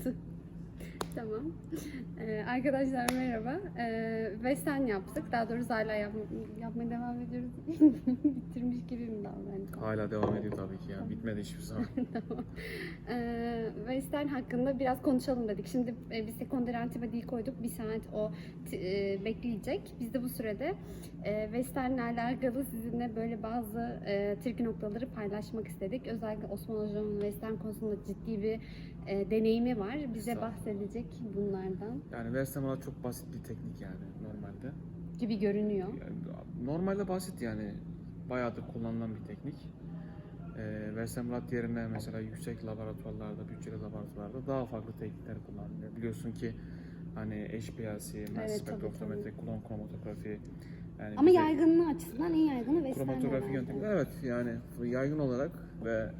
yaptı. Tamam. Ee, arkadaşlar merhaba. Ee, Western yaptık. Daha doğrusu hala yap yapmaya devam ediyoruz. Bitirmiş gibi mi davrandık? Hala devam ediyor tabii ki ya. Bitmedi hiçbir zaman. tamam. Ee, hakkında biraz konuşalım dedik. Şimdi e, biz sekonder antibodiyi koyduk. Bir saat o e, bekleyecek. Biz de bu sürede e, Western'le alakalı sizinle böyle bazı e, trik noktaları paylaşmak istedik. Özellikle Osman Hocam'ın Western konusunda ciddi bir e, deneyimi var. Bize bahsedecek bunlardan Yani Western çok basit bir teknik yani normalde. gibi görünüyor. Yani normalde basit yani. Bayağıdır kullanılan bir teknik. Ee, Western blot yerine mesela yüksek laboratuvarlarda, bütçeli laboratuvarlarda daha farklı teknikler kullanılıyor. Biliyorsun ki hani HPLC, mass Evet, spektrometri, klon kromatografi yani Ama yaygınlığı açısından en yaygını Western kromatografi yöntemleri evet yani yaygın olarak ve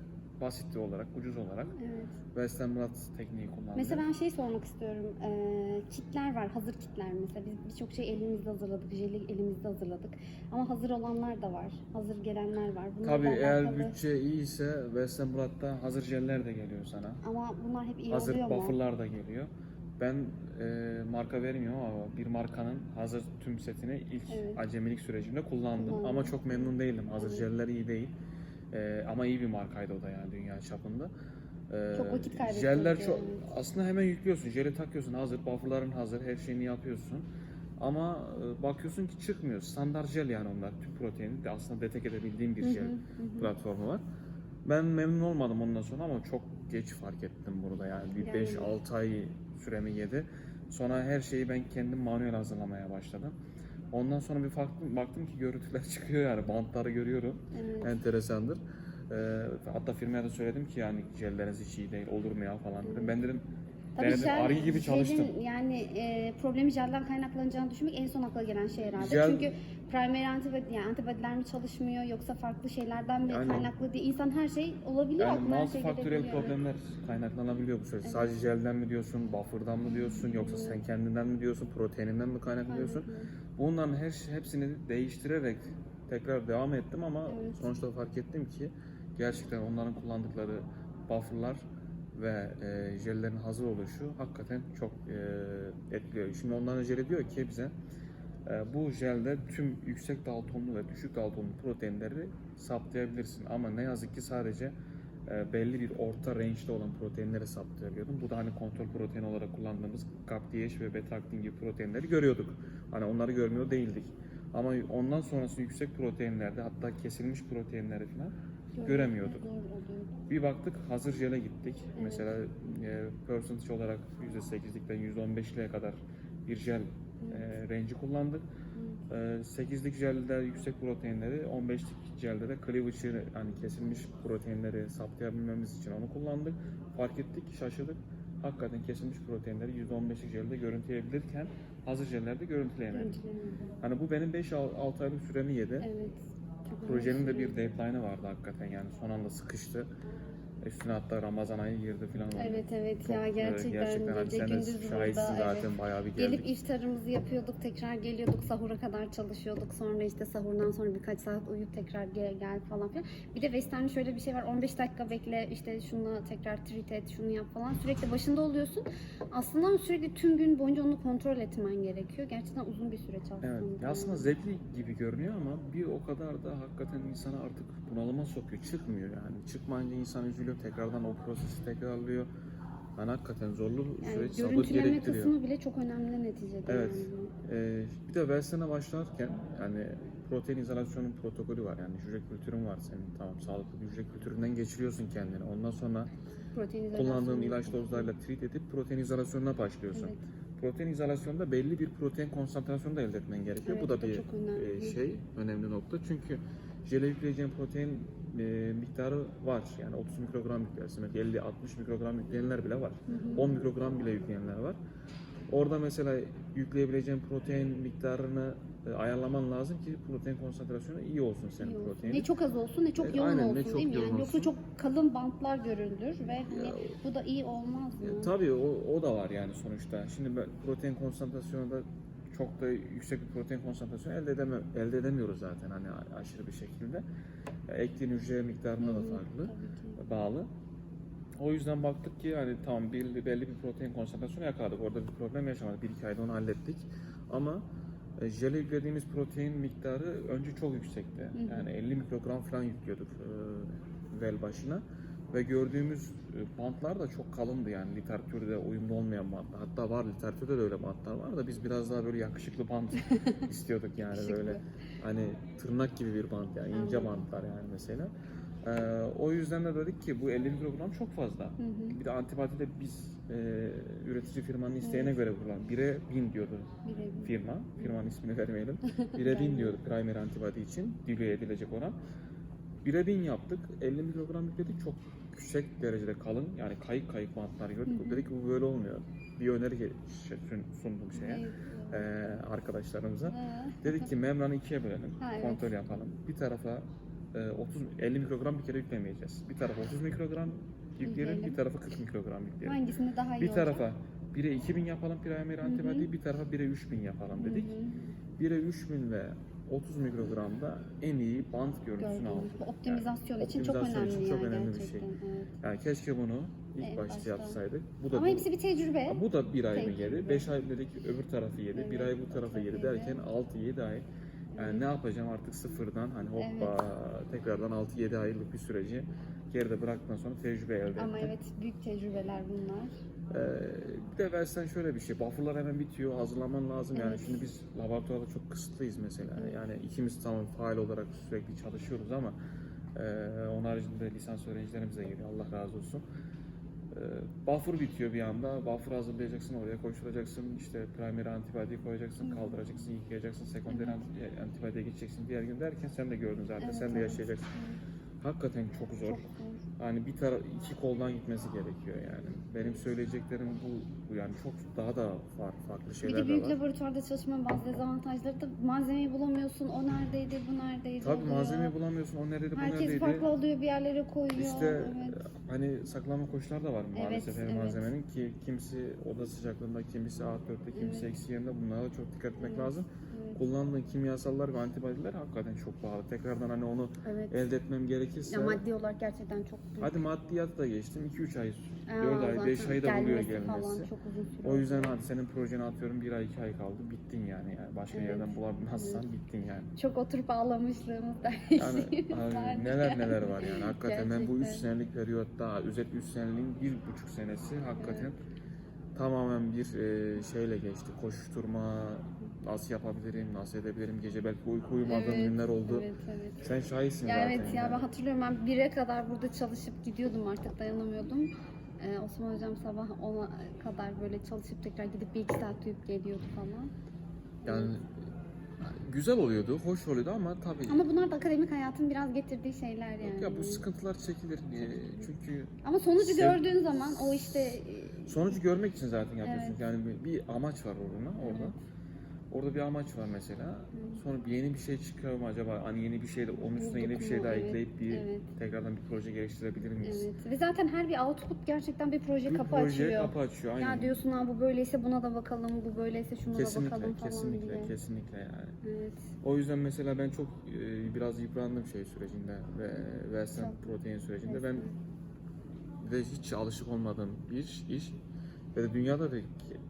basit olarak, ucuz olarak Evet. Western blot tekniği kullanılıyor. Mesela ben şey sormak istiyorum. Ee, kitler var, hazır kitler mesela. Biz birçok şey elimizde hazırladık, jeli elimizde hazırladık. Ama hazır olanlar da var, hazır gelenler var. Bunlarla Tabii eğer alakalı- bütçe iyiyse Western Blot'ta hazır jeller de geliyor sana. Ama bunlar hep iyi hazır oluyor mu? buffer'lar da geliyor. Ben e, marka vermiyorum ama bir markanın hazır tüm setini ilk Evet. acemilik sürecimde kullandım. Kullandın. Ama çok memnun değildim. Hazır Evet. jeller iyi değil. E, ama iyi bir markaydı o da yani dünya çapında. E, Çok vakit kaybettirici, Jeller çok aslında hemen yüklüyorsun. Jeli takıyorsun hazır, buffer'ların hazır, her şeyini yapıyorsun. Ama e, bakıyorsun ki çıkmıyor. Standart jel yani onlar. Tüm proteini de aslında detek edebildiğim bir jel hı hı. platformu var. Ben memnun olmadım ondan sonra ama çok geç fark ettim burada yani bir Yani. 5-6 ay süremi yedi. Sonra her şeyi ben kendim manuel hazırlamaya başladım. Ondan sonra bir baktım, baktım ki görüntüler çıkıyor yani bantları görüyorum. Evet. Enteresandır. Ee, hatta firmaya da söyledim ki yani jelleriniz hiç iyi değil olur mu ya falan dedim. Ben dedim Tabii denedim jel- arı gibi çalıştım. Yani e, problemi jelden kaynaklanacağını düşünmek en son akla gelen şey herhalde. Jel- Çünkü primary antibody, yani antibodiler mi çalışmıyor yoksa farklı şeylerden mi Yani- kaynaklı diye insan her şey olabiliyor. Yani şey multifaktörel gelebiliyor. problemler kaynaklanabiliyor bu süreç. Evet. Sadece jelden mi diyorsun, buffer'dan mı diyorsun, yoksa sen kendinden mi diyorsun, proteininden mi kaynaklanıyorsun? Kaynaklı. Bunların her hepsini değiştirerek tekrar devam ettim ama Evet. sonuçta fark ettim ki gerçekten onların kullandıkları buffer'lar ve e, jellerin hazır oluşu hakikaten çok e, etkiliyor. Şimdi onların jeli diyor ki bize e, bu jelde tüm yüksek daltonlu ve düşük daltonlu proteinleri saptayabilirsin ama ne yazık ki sadece belli bir orta range'de olan proteinleri saptayabiliyordum. Bu da hani kontrol protein olarak kullandığımız GAPDH ve beta-aktin gibi proteinleri görüyorduk. Hani onları görmüyor değildik. Ama ondan sonrası yüksek proteinlerde hatta kesilmiş proteinleri falan göremiyorduk. Bir baktık hazır jele gittik. Evet. Mesela e, percentage olarak %8'likten %15'liğe kadar bir jel e, range'i kullandık. E, 8'lik jelde yüksek proteinleri, 15'lik jelde de cleavage'ı hani kesilmiş proteinleri saptayabilmemiz için onu kullandık. Fark ettik, şaşırdık. Hakikaten kesilmiş proteinleri %15'lik jelde görüntüleyebilirken hazır jellerde görüntüleyemedik. Hani bu benim 5-6 aylık süremi yedi. Evet. Projenin de bir deadline'ı vardı hakikaten yani son anda sıkıştı. Üstüne hatta Ramazan ayı girdi falan. oldu. Evet evet Çok, ya e, gerçekten, gerçekten hani gece sen de gündüz şahitsin burada. zaten evet. bayağı bir Gelip iftarımızı yapıyorduk, tekrar geliyorduk, sahura kadar çalışıyorduk. Sonra işte sahurdan sonra birkaç saat uyuyup tekrar gel, gel falan filan. Bir de Western'de şöyle bir şey var, 15 dakika bekle, işte şunu tekrar treat et, şunu yap falan. Sürekli başında oluyorsun. Aslında sürekli tüm gün boyunca onu kontrol etmen gerekiyor. Gerçekten uzun bir süreç aslında. Evet. Ya aslında zevkli gibi görünüyor ama bir o kadar da hakikaten insanı artık bunalıma sokuyor. Çıkmıyor yani. Çıkmayınca insan üzülüyor. Tekrardan o prosesi tekrarlıyor. Yani hakikaten zorlu yani süreç. Sabır gerektiriyor. kısmı bile çok önemli neticede. Evet. Yani. Ee, bir de Versen'e başlarken yani protein izolasyonun protokolü var yani hücre kültürün var senin tamam sağlıklı bir hücre kültüründen geçiriyorsun kendini. Ondan sonra Protein kullandığın ilaç dozlarıyla treat edip protein izolasyonuna başlıyorsun. Evet. Protein izolasyonunda belli bir protein konsantrasyonu da elde etmen gerekiyor. Evet, bu da da bir önemli. e, şey, önemli nokta. Çünkü jele yükleyeceğin protein e, miktarı var. Yani 30 mikrogram yüklersin. Belki 50-60 mikrogram yükleyenler bile var. 10 mikrogram bile yükleyenler var. Orada mesela yükleyebileceğin protein miktarını e, ayarlaman lazım ki protein konsantrasyonu iyi olsun senin İyi proteinin. Ne çok az olsun ne çok Evet, yoğun aynen, ne olsun çok değil mi? Yani yoksa çok kalın bantlar göründür ve hani Ya, bu da iyi olmaz mı? E, tabii o, o da var yani sonuçta. Şimdi protein konsantrasyonu da çok da yüksek bir protein konsantrasyonu elde edeme, elde edemiyoruz zaten hani aşırı bir şekilde. Ektiğin hücre miktarına da farklı, bağlı. O yüzden baktık ki hani tamam belli, belli bir protein konsantrasyonu yakaladık. Orada bir problem yaşamadık. Bir iki ayda onu hallettik. Ama e, jele yüklediğimiz protein miktarı önce çok yüksekti. Yani 50 mikrogram falan yüklüyorduk e, vel başına. Ve gördüğümüz e, bantlar da çok kalındı yani literatürde uyumlu olmayan bantlar. Hatta var literatürde de öyle bantlar var da biz biraz daha böyle yakışıklı bant istiyorduk yani böyle hani tırnak gibi bir bant yani ince bantlar yani mesela. Ee, o yüzden de dedik ki bu 50 mikrogram çok fazla. Hı hı. Bir de antibati de biz e, üretici firmanın isteğine göre kurulan 1'e 1000 diyordu Birebir. firma. Firmanın ismini vermeyelim. 1'e 1000 diyordu primer antibati için diluye edilecek oran. 1'e 1000 yaptık. 50 mikrogram yükledik. Çok yüksek derecede kalın yani kayık kayık bantlar gördük. Hı hı. Dedik ki bu böyle olmuyor. Bir öneri şey, sun- sundum şeye Evet. e, arkadaşlarımıza. Ha. Dedik ki membranı ikiye bölelim. Ha, evet. Kontrol yapalım. Bir tarafa e, 30 50 mikrogram bir kere yüklemeyeceğiz. Bir tarafa 30 mikrogram yükleyelim, bir tarafa 40 mikrogram yükleyelim. Hangisinde daha iyi Bir olacak? tarafa 1'e 2000 yapalım primer hı. antibodiyi, bir tarafa 1'e 3000 yapalım dedik. Hı hı. 1'e 3000 ve 30 mikrogramda en iyi bant görüntüsünü bu optimizasyon Yani için çok optimizasyon önemli için çok önemli bir şey. Evet. Yani keşke bunu ilk En başta, başta. yapsaydık. Bu da Ama bu- hepsi bir tecrübe. bu da bir ay mı yedi? 5 ay dedik öbür tarafı yedi. bir Evet, ay bu tarafı yedi yedi. derken 6-7 ay. Yani Evet. ne yapacağım artık sıfırdan hani hoppa tekrardan 6-7 aylık bir süreci geride bıraktıktan sonra tecrübe elde ettim. Ama evet büyük tecrübeler bunlar. Ee, bir de versen şöyle bir şey. Buffer'lar hemen bitiyor. Hazırlaman lazım. Yani Evet. şimdi biz laboratuvarda çok kısıtlıyız mesela. Evet. Yani ikimiz tamam faal olarak sürekli çalışıyoruz ama e, onun haricinde lisans öğrencilerimiz de geliyor. Allah razı olsun. E, buffer bitiyor bir anda. Buffer hazırlayacaksın, oraya koşturacaksın. işte primer antibodiyi koyacaksın, Hı. kaldıracaksın, yıkayacaksın, sekonder Hı. anti- antibody'ye geçeceksin diğer gün derken sen de gördün zaten. Evet, sen de evet. yaşayacaksın. Evet, Hakikaten çok zor. Çok Yani bir tara iki koldan gitmesi gerekiyor yani. Benim söyleyeceklerim bu, bu yani çok daha da farklı, farklı Bir şeyler de de büyük var. laboratuvarda çalışmanın bazı dezavantajları da malzemeyi bulamıyorsun. O neredeydi, bu neredeydi Tabii oluyor. malzemeyi bulamıyorsun. O neredeydi, bu Herkes neredeydi. farklı oluyor, bir yerlere koyuyor. İşte evet. Hani saklama koşulları da var maalesef Evet, her evet. malzemenin ki kimisi oda sıcaklığında, kimisi A4'te, kimisi Evet. eksi yerinde bunlara da çok dikkat etmek Evet, lazım. evet. Kullandığın kimyasallar ve antibodiler hakikaten çok pahalı. Tekrardan hani onu Evet. elde etmem gerekirse Ya maddi olarak gerçekten çok büyük. hadi maddiyatı da geçtim 2-3 ay, Aa, 4 ay, 5 zaten ayı da buluyor gelmesi Falan gelmesi. çok uzun süre O yüzden hadi senin projeni atıyorum bir ay iki ay kaldı bittin yani yani başka Evet, yerden bulamazsan evet. bittin yani. Çok oturup ağlamışlığımız da Yani abi, neler neler var yani hakikaten ben bu 3 Gerçekten. senelik periyotta özet 3 seneliğin bir buçuk senesi hakikaten tamamen bir e, şeyle geçti koşuşturma nasıl yapabilirim nasıl edebilirim gece belki uyku uyumadığım Evet, günler oldu. Evet, evet. Sen şahitsin Ya zaten. evet ya yani. ben hatırlıyorum ben 1'e kadar burada çalışıp gidiyordum artık dayanamıyordum. Ee, Osman hocam sabah 10'a kadar böyle çalışıp tekrar gidip bir iki saat uyuyup geliyordu falan. Yani güzel oluyordu, hoş oluyordu ama tabii Ama bunlar da akademik hayatın biraz getirdiği şeyler yani. ya bu sıkıntılar çekilir E, çünkü Ama sonucu Sev- gördüğün zaman o işte e, Sonucu görmek için zaten yapıyorsun. Evet. Yani bir, bir amaç var orada. Orada. Evet. Orada bir amaç var mesela. Sonra bir yeni bir şey çıkıyor mu acaba? Hani yeni bir şey de onun üstüne yeni bir şey daha Evet, ekleyip bir evet. tekrardan bir proje geliştirebilir miyiz? evet. Ve zaten her bir output gerçekten bir proje Bir kapı projeye açıyor. kapı açıyor. Aynen. Ya diyorsun ha bu böyleyse buna da bakalım, bu böyleyse şuna da kesinlikle, bakalım falan kesinlikle, diye. kesinlikle yani. Evet. O yüzden mesela ben çok e, biraz yıprandım şey sürecinde ve versen protein sürecinde. Ben Resmen. ve hiç alışık olmadığım bir iş, ve de dünyada da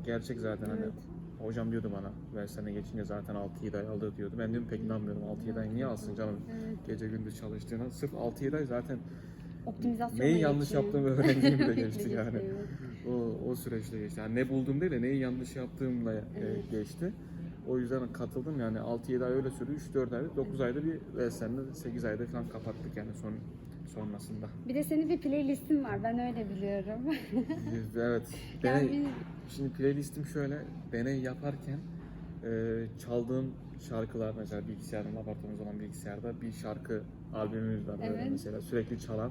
gerçek zaten hani Evet. Hocam diyordu bana versene geçince zaten 6-7 ay aldı diyordu. Ben diyorum pek inanmıyorum 6-7 ay niye alsın canım Evet. gece gündüz çalıştığına. Sırf 6-7 ay zaten Optimizasyonla neyi yanlış geçiyor. yaptığımı öğrendiğimde geçti Geçti, yani. O, o süreçte geçti. Yani ne buldum değil de neyi yanlış yaptığımla e, Evet. geçti. O yüzden katıldım yani 6-7 ay öyle sürdü. 3-4 ayda 9 ayda bir Versen'de 8 ayda falan kapattık yani son sonrasında. Bir de senin bir playlistin var. Ben öyle biliyorum. evet. Yani Deney, şimdi playlistim şöyle. Deney yaparken e, çaldığım şarkılar mesela bilgisayarın laboratuvarımız olan bilgisayarda bir şarkı albümümüz var böyle Evet. mesela sürekli çalan.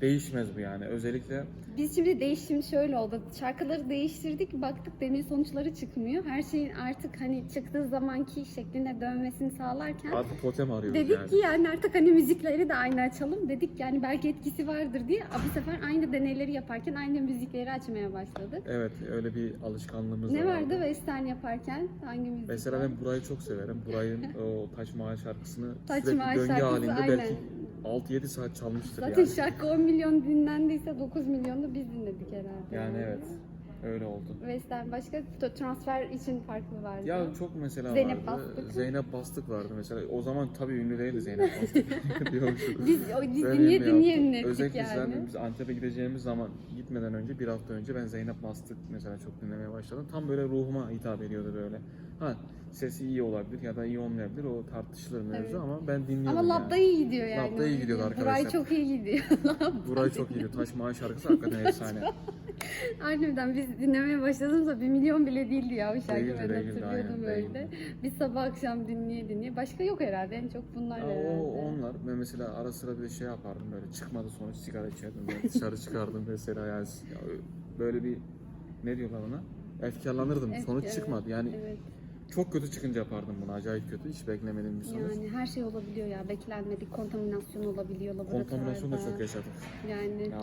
Değişmez bu yani. Özellikle Biz şimdi değişim şöyle oldu. Şarkıları değiştirdik. Baktık deney sonuçları çıkmıyor. Her şeyin artık hani çıktığı zamanki şekline dönmesini sağlarken artık totem arıyoruz dedik yani. ki yani artık hani müzikleri de aynı açalım. Dedik yani belki etkisi vardır diye. Bu sefer aynı deneyleri yaparken aynı müzikleri açmaya başladık. Evet öyle bir alışkanlığımız Ne da vardı Western yaparken? Hangi müzik? Mesela ben Buray'ı çok severim. Buray'ın o Taç Mahal şarkısını Taç sürekli Mahal döngü şarkısı halinde aynen. Belki 6-7 saat çalmıştır Zaten yani. şarkı 10 milyon dinlendiyse 9 milyonu da biz dinledik herhalde. Yani evet. Öyle oldu. Western başka transfer için farklı vardı. Ya çok mesela Zeynep vardı. Bastık. Zeynep Bastık vardı mesela. O zaman tabii ünlü değildi Zeynep Bastık. Biz o biz dinleye dinleye ünlü ettik Özellikle yani. zaten biz Antep'e gideceğimiz zaman gitmeden önce bir hafta önce ben Zeynep Bastık mesela çok dinlemeye başladım. Tam böyle ruhuma hitap ediyordu böyle. Ha sesi iyi olabilir ya da iyi olmayabilir o tartışılır mevzu Evet. ama ben dinliyordum Ama yani. Labda iyi gidiyor yani. Labda iyi gidiyordu Buray arkadaşlar. çok iyi gidiyor. Buray çok iyiydi. Taş Mağı şarkısı hakikaten efsane. Harbiden biz dinlemeye başladığımızda bir milyon bile değildi ya o şarkı Değildi, ben değildi, hatırlıyordum aynen, öyle. değildi. Biz sabah akşam dinleye dinleye. Başka yok herhalde en çok bunlar Ya herhalde. o onlar. Ben mesela ara sıra bir şey yapardım böyle çıkmadı sonuç sigara içerdim böyle dışarı çıkardım mesela yani ya böyle bir ne diyorlar ona? Efkarlanırdım. Evet, sonuç çıkmadı. Yani Evet. Çok kötü çıkınca yapardım bunu. Acayip kötü. Hiç beklemediğim bir sonuç. Yani her şey olabiliyor ya. Beklenmedik kontaminasyon olabiliyor laboratuvarda. Kontaminasyonu da çok yaşadık. Yani Ya.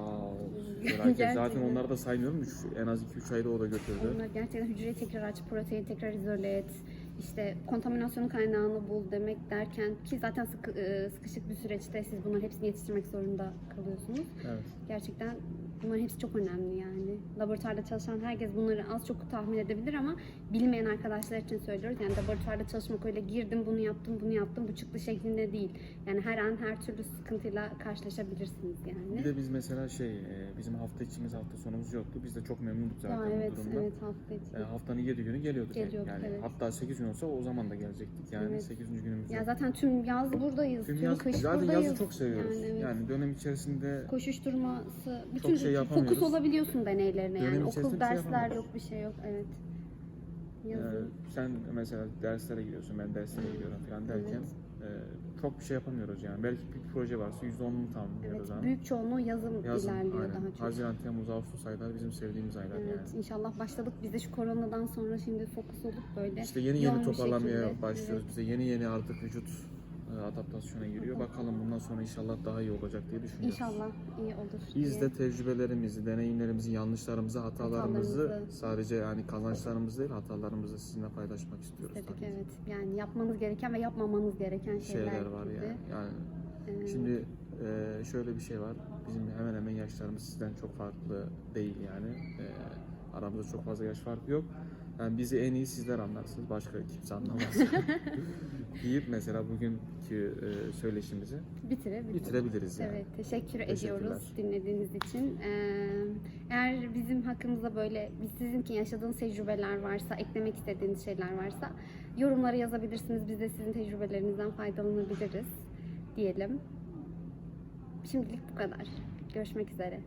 Gerçekten. Zaten onları da saymıyorum. Üç- En az 2-3 ayda o da götürdü. onlar gerçekten hücreyi tekrar aç, protein tekrar izole et. İşte kontaminasyonun kaynağını bul demek derken ki zaten sıkı, e, sıkışık bir süreçte siz bunların hepsini yetiştirmek zorunda kalıyorsunuz. Evet. Gerçekten bunların hepsi çok önemli yani. Laboratuvarda çalışan herkes bunları az çok tahmin edebilir ama bilmeyen arkadaşlar için söylüyoruz. Yani laboratuvarda çalışmak öyle girdim bunu yaptım bunu yaptım bu çıktı şeklinde değil. Yani her an her türlü sıkıntıyla karşılaşabilirsiniz yani. Bir de biz mesela şey, e, bizim hafta içimiz hafta sonumuz yoktu. Biz de çok memnunduk zaten Aa, evet, bu durumda. evet hafta içi. E, haftanın 7 günü geliyorduk. Geliyorduk, yani evet. hatta 8 gün olsa o zaman da gelecektik. Yani Evet. 8. günümüz Ya zaten tüm yaz buradayız, Tüm tüm, yaz, kış zaten buradayız. yazı çok seviyoruz. Yani, Yani, evet. dönem içerisinde koşuşturması, bütün şey yapamıyoruz. fokus olabiliyorsun deneylerine yani. Dönem Okul şey dersler yapamıyoruz. yok, bir şey yok. Evet. Yazın. sen mesela derslere gidiyorsun, ben derslere gidiyorum falan derken e, çok bir şey yapamıyoruz yani. Belki bir proje varsa %10'unu tamamlıyoruz Evet, büyük çoğunluğu yazın, Yazın, ilerliyor aynen. daha çok. Haziran, Temmuz, Ağustos ayları bizim sevdiğimiz aylar Evet, yani. inşallah başladık. Biz de şu koronadan sonra şimdi fokus olup böyle İşte yeni yeni şekilde, başlıyoruz. Bize yeni yeni artık vücut adaptasyona giriyor. Bakalım bundan sonra inşallah daha iyi olacak diye düşünüyoruz. İnşallah iyi olur. Biz diye. de tecrübelerimizi, deneyimlerimizi, yanlışlarımızı, hatalarımızı Hatalarımızı. sadece yani kazançlarımızı değil hatalarımızı sizinle paylaşmak istiyoruz. tabii evet. Yani yapmanız gereken ve yapmamanız gereken şeyler, Şeyler var gibi. yani. yani Ee, şimdi e, şöyle bir şey var. Bizim hemen hemen yaşlarımız sizden çok farklı değil yani. E, aramızda çok fazla yaş farkı yok. Yani bizi en iyi sizler anlarsınız. Başka kimse anlamaz. deyip mesela bugünkü e, söyleşimizi bitirebiliriz. bitirebiliriz yani. Evet, teşekkür ediyoruz dinlediğiniz için. Ee, eğer bizim hakkımızda böyle sizinki yaşadığınız tecrübeler varsa, eklemek istediğiniz şeyler varsa yorumlara yazabilirsiniz. Biz de sizin tecrübelerinizden faydalanabiliriz diyelim. Şimdilik bu kadar. Görüşmek üzere.